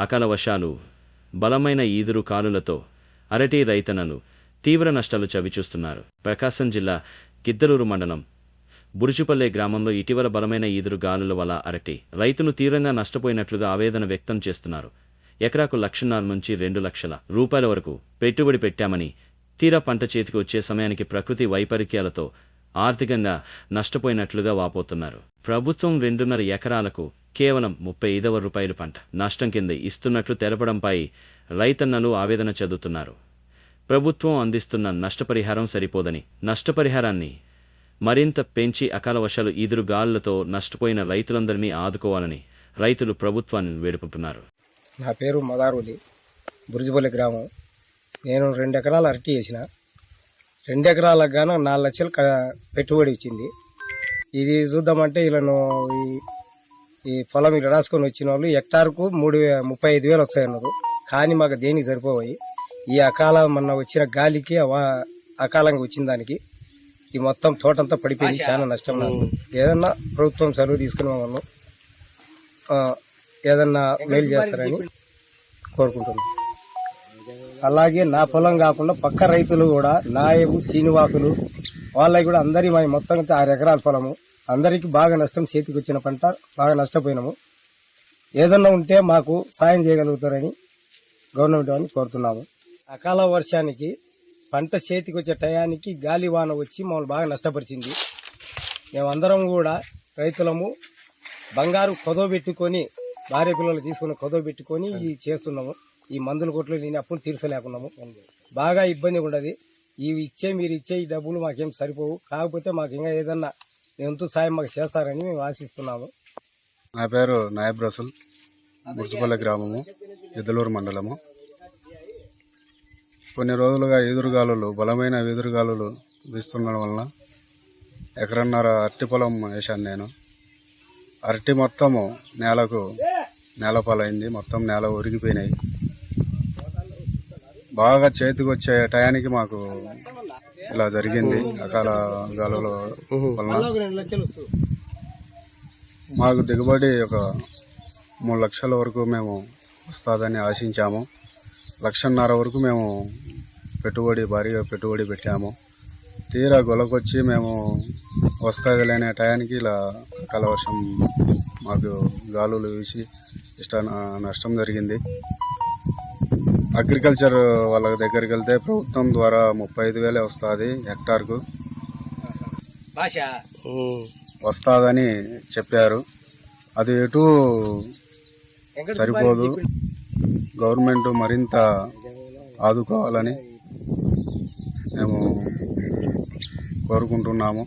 అకాల వర్షాలు బలమైన ఈదురు కాలులతో అరటి రైతనలు తీవ్ర నష్టాలు చవిచూస్తున్నారు. ప్రకాశం జిల్లా గిద్దలూరు మండలం బురుజుపల్లె గ్రామంలో ఇటీవల బలమైన ఈదురు గాలుల వల్ల అరటి రైతులు తీవ్రంగా నష్టపోయినట్లుగా ఆవేదన వ్యక్తం చేస్తున్నారు. ఎకరాకు లక్షన్నర నుంచి రెండు లక్షల రూపాయల వరకు పెట్టుబడి పెట్టామని తీరా పంట చేతికి వచ్చే సమయానికి ప్రకృతి వైపరీత్యాలతో ఆర్థికంగా నష్టపోయినట్లుగా వాపోతున్నారు. ప్రభుత్వం రెండున్నర ఎకరాలకు కేవలం ముప్పై ఐదవ రూపాయల పంట. నష్టం కింద ఇస్తున్నట్లు తెలపడంపై రైతన్నలు ఆవేదన చెందుతున్నారు. ప్రభుత్వం అందిస్తున్న నష్టపరిహారం సరిపోదని నష్టపరిహారాన్ని మరింత పెంచి అకాల వర్షాలు ఈదురు గాలులతో నష్టపోయిన రైతులందరినీ ఆదుకోవాలని రైతులు ప్రభుత్వాన్ని వేడుకుంటున్నారు. నా పేరు మదారులి బురుజుపల్లి గ్రామం. నేను రెండు ఎకరాలు అరటి వేసిన. రెండు ఎకరాలకు గాను నాలుగు లక్షలు పెట్టుబడి ఇచ్చింది. ఇది చూద్దామంటే వీళ్ళను ఈ- పొలం ఇలా రాసుకొని వచ్చిన వాళ్ళు హెక్టార్కు మూడు ముప్పై ఐదు వేలు వచ్చాయన్నారు కానీ మాకు దేనికి సరిపోయి ఈ అకాల మొన్న వచ్చిన గాలికి అకాలంగా వచ్చిన దానికి ఈ మొత్తం తోటంతా పడిపోయింది. చాలా నష్టం నాకు. ఏదన్నా ప్రభుత్వం సెలవు తీసుకుని ఆ, ఏదన్నా మేలు చేస్తారని కోరుకుంటున్నాను అలాగే నా పొలం కాకుండా పక్క రైతులు కూడా నాయకు శ్రీనివాసులు వాళ్ళకి కూడా అందరి మా మొత్తం ఆరు ఎకరాల పొలము. అందరికీ బాగా నష్టం చేతికి వచ్చిన పంట బాగా నష్టపోయినాము. ఏదన్నా ఉంటే మాకు సాయం చేయగలుగుతారని గవర్నమెంట్ వారిని కోరుతున్నాము. అకాల వర్షానికి పంట చేతికి వచ్చే టయానికి గాలి వాన వచ్చి మమ్మల్ని బాగా నష్టపరిచింది. మేమందరం కూడా రైతులము బంగారు కొదవ పెట్టుకొని భార్య పిల్లలు తీసుకుని కొదవ పెట్టుకొని ఈ చేస్తున్నాము. ఈ మందుల కొట్లు నేను అప్పులు తీర్చలేకున్నాము. బాగా ఇబ్బంది ఉండదు ఇవి ఇచ్చే మీరు ఇచ్చే ఈ డబ్బులు మాకేం సరిపోవు. కాకపోతే మాకు ఇంకా ఏదన్నా ఎంతో సాయం మాకు చేస్తారని మేము ఆశిస్తున్నాము. నా పేరు నాయబ్ రసుల్ మురుసుపల్లి గ్రామము ఎద్దలూరు మండలము. కొన్ని రోజులుగా ఎదురుగాలులు బలమైన ఎదురుగాలులు వీస్తుండడం వలన ఎకరన్నర అరటి పొలం వేశాను నేను. అరటి మొత్తము నేలకు నేలపాలైంది మొత్తం నేల ఉరిగిపోయినాయి. బాగా చేతికి వచ్చే టయానికి మాకు ఇలా జరిగింది. అకాల గాలుల వలన మాకు దిగుబడి ఒక మూడు లక్షల వరకు మేము వస్తుందని ఆశించాము. లక్షన్నర వరకు మేము పెట్టుబడి భారీగా పెట్టుబడి పెట్టాము. తీరా గొలకొచ్చి మేము వస్తుంది లేని టయానికి ఇలా అకాల వర్షం మాకు గాలులు వీసి ఇష్ట నష్టం జరిగింది. అగ్రికల్చర్ వాళ్ళ దగ్గరికి వెళ్తే ప్రభుత్వం ద్వారా ముప్పై ఐదు వేలే వస్తుంది హెక్టార్కు. భాష? వస్తుందని చెప్పారు. అది ఎటు సరిపోదు. గవర్నమెంట్ మరింత ఆదుకోవాలని మేము కోరుకుంటున్నాము.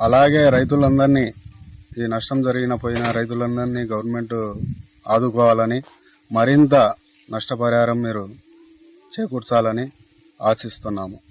అలాగే రైతులందరినీ ఈ నష్టం జరిగిన పోయిన రైతులందరినీ గవర్నమెంట్ ఆదుకోవాలని మరింత నష్టపరిహారం మీరు చేకూర్చాలని ఆశిస్తున్నాము.